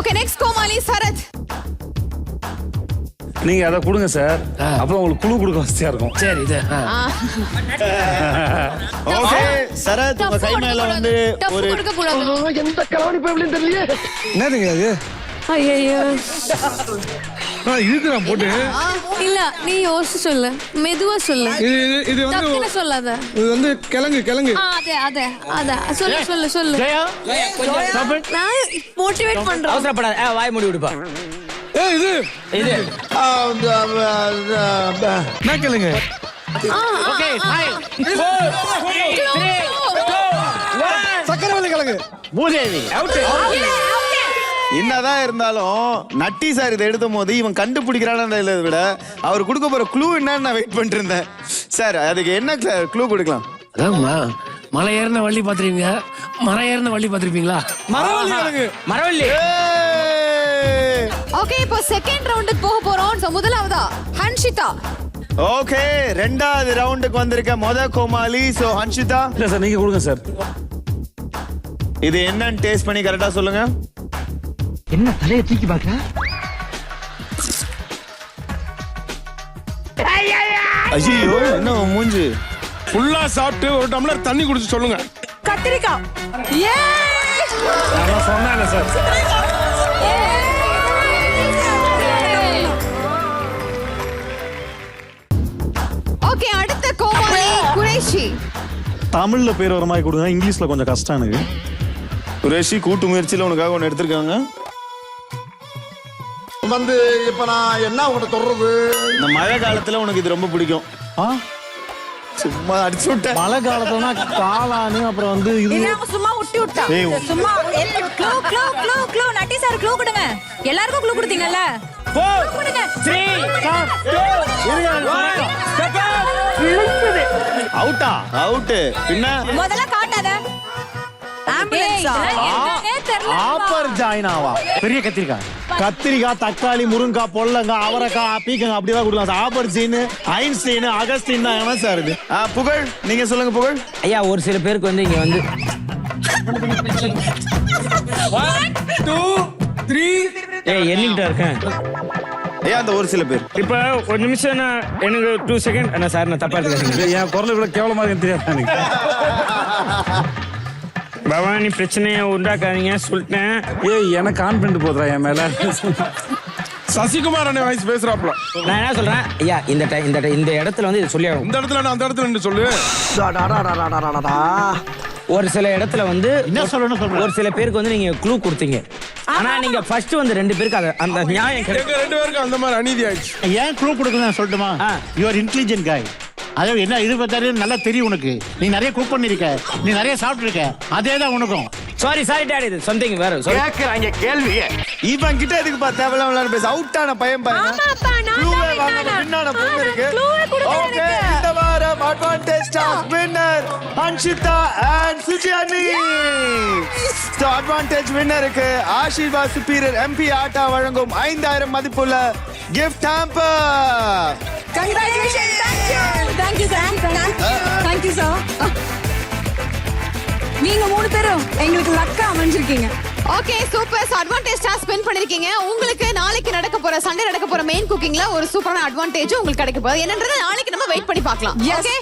Okay next கோமாளி சரத் நீங்க அதை கொடுங்க சார் அப்புறம் உங்களுக்கு குழு கொடுக்க வசதியா இருக்கும். சரி இது. ஓகே சரத் உங்க கை மேல வந்து ஒரு கொடுக்க கூடாது என்னதுங்க அது ஐயோ ஆ, இதுக்கு நான் போட்டு. இல்ல நீ யோசிச்சு சொல்லு. மெதுவா சொல்லு. இது இது- வந்து சொல்லாத. இது வந்து கிழங்கு கிழங்கு. அதே அதே அதே. சொல்லு சொல்லு சொல்லு. நான் மோட்டிவேட் பண்றேன் அவசரப்படாத. வாய் மூடி விடுப்பா. இது. இது. என்ன கிழங்கு? ஓகே ஃபைன் சக்கரவள்ளி கிழங்கு. பூதேவி அவுட் என்னதான் இருந்தாலும் நட்டி சார் இதை எடுத்தும் போது இவன் கண்டுபிடிக்கிறான்னு விட அவர் கொடுக்க போற க்ளூ என்னன்னு நான் வெயிட் பண்ணிட்டு இருந்தேன் சார் அதுக்கு என்ன க்ளூ கொடுக்கலாம்? அதாம்மா மலை ஏறின வள்ளி பார்த்துருப்பீங்க? மரம் ஏறின வள்ளி பார்த்துருப்பீங்களா? மரவள்ளி மரவள்ளி. ஓகே இப்போ செகண்ட் ரவுண்டுக்கு போக போறோம். So, முதலாவதா ஹன்ஷிதா. ஓகே ரெண்டாவது ரவுண்டுக்கு வந்திருக்க மொத கோமாளி. சோ ஹன்ஷிதா. இல்ல சார் நீங்க கொடுங்க சார். இது என்னன்னு டேஸ்ட் பண்ணி கரெக்டா சொல்லுங்க. என்ன தலையை தூக்கி பார்க்க ஐயோ என்ன மூஞ்சி? ஃபுல்லா சாப்பிட்டு ஒரு டம்ளர் தண்ணி குடிச்சு சொல்லுங்க. கத்திரிக்காய் ஏ! நான் சொன்னேன் சார். ஓகே அடுத்த கோமாளி குரேஷி. தமிழ்ல பேர் வர மாதிரி கொடுங்க. இங்கிலீஷ்ல கொஞ்சம் கஷ்டம் எனக்கு. குரேஷி கூட்டு முயற்சியில உனக்காக ஒன்று எடுத்திருக்காங்க. வந்து இப்ப நான் என்ன உங்கள்கிட்ட சொல்றது? இந்த மழை காலத்துல உனக்கு இது ரொம்ப பிடிக்கும். ஆ? சும்மா அடிச்சு விட்டேன். மழை காலத்துலனா காளானு அப்புறம் வந்து இது. சும்மா விட்டு விட்டா. ஏய், சும்மா clue clue clue clue. Natty sir clue கொடுங்க. எல்லாருக்கும் க்ளூ கொடுத்தீங்கல்ல? Clue கொடுங்க. அவுட்டா அவுட்டு பின்ன? முதல்ல காட்டாத. ஆம்புலன்ஸா ஆப்பர் ஜாயினாவா பெரிய கத்திரிக்காய். கத்திரிக்காய் தக்காளி முருங்காய் பொல்லங்காய் அவரைக்காய் பீக்கங்காய் அப்படிதான் கொடுக்கலாம். சார் ஆப்பர் சீன் ஐன்ஸ்டீன் அகஸ்டின் தான் என்ன சார் இது? புகழ் நீங்க சொல்லுங்க புகழ். ஐயா ஒரு சில பேருக்கு வந்து இங்க வந்து ஏய் எண்ணிக்கிட்டா இருக்கேன் ஏன் அந்த ஒரு சில பேர். இப்ப ஒரு நிமிஷம் நான் எனக்கு டூ செகண்ட் என்ன சார் நான் தப்பா என் குரல் இவ்வளவு கேவலமா இருக்குன்னு தெரியாது எனக்கு? பவானி பிரச்சனையை உண்டாக்காதீங்க சொல்லிட்டேன். ஏய் எனக்கு கான்பிடன்ட் போதுரா என் மேல. சசிகுமார் அண்ணன் வாய்ஸ் பேசுறாப்ல நான் என்ன சொல்றேன்? ஐயா இந்த time- இந்த time- இந்த இடத்துல வந்து இது சொல்லி ஆகணும். இந்த இடத்துல நான் அந்த இடத்துல நின்னு சொல்லு. ஒரு சில இடத்துல வந்து என்ன சொல்லணும் சொல்றேன் ஒரு சில பேருக்கு வந்து நீங்க க்ளூ கொடுத்தீங்க. ஆனா நீங்க ஃபர்ஸ்ட் வந்து ரெண்டு பேருக்கு அத- அந்த நியாயம் கிடைக்கும் எங்க ரெண்டு பேருக்கும் அந்த மாதிரி அநீதி ஆயிடுச்சு. ஏன் க்ளூ கொடுக்கணும் சொல்லட்டுமா? ஆ. யூஆர் இன்டெலிஜென்ட் காய் அதாவது என்ன இது பார்த்தாரு நல்லா தெரியும் உனக்கு. நீ நிறைய குக் பண்ணிருக்க. நீ நிறைய சாப்பிட்டுருக்க. அதே தான் உனக்கும். சாரி சாரி டாடி இது சம்திங் வேற. கேக்குறாங்க கேள்வியே. இவன் கிட்ட எதுக்கு பா தேவையில்லாம விளையாட பேச? அவுட்டான பையன் பாருங்க ஆமாப்பா, நான் Clue தான் வே வாங்காம winner. win ஆன பொண்ணு இருக்கு. ஓகே எனக்கு. இந்த வாரம் advantage task winner Hanshitha and Sujiyani so advantage வின்னருக்கு Aashirvaad superior MP atta வழங்கும் ஐந்தாயிரம் மதிப்புள்ள gift hamper thank you thank you sir நீங்க மூணு பேரும் எங்களுக்கு லக்கா அமைஞ்சிருக்கீங்க. ஓகே சூப்பர் அட்வான்டேஜ் ஸ்பெண்ட் பண்ணிருக்கீங்க. உங்களுக்கு நாளைக்கு நடக்க போற சண்டே நடக்க போற மெயின் குக்கிங்ல ஒரு சூப்பரான அட்வான்டேஜ் உங்களுக்கு கிடைக்க போகுது. என்னன்றது நாளைக்கு நம்ம வெயிட் பண்ணி பார்க்கலாம். ஓகே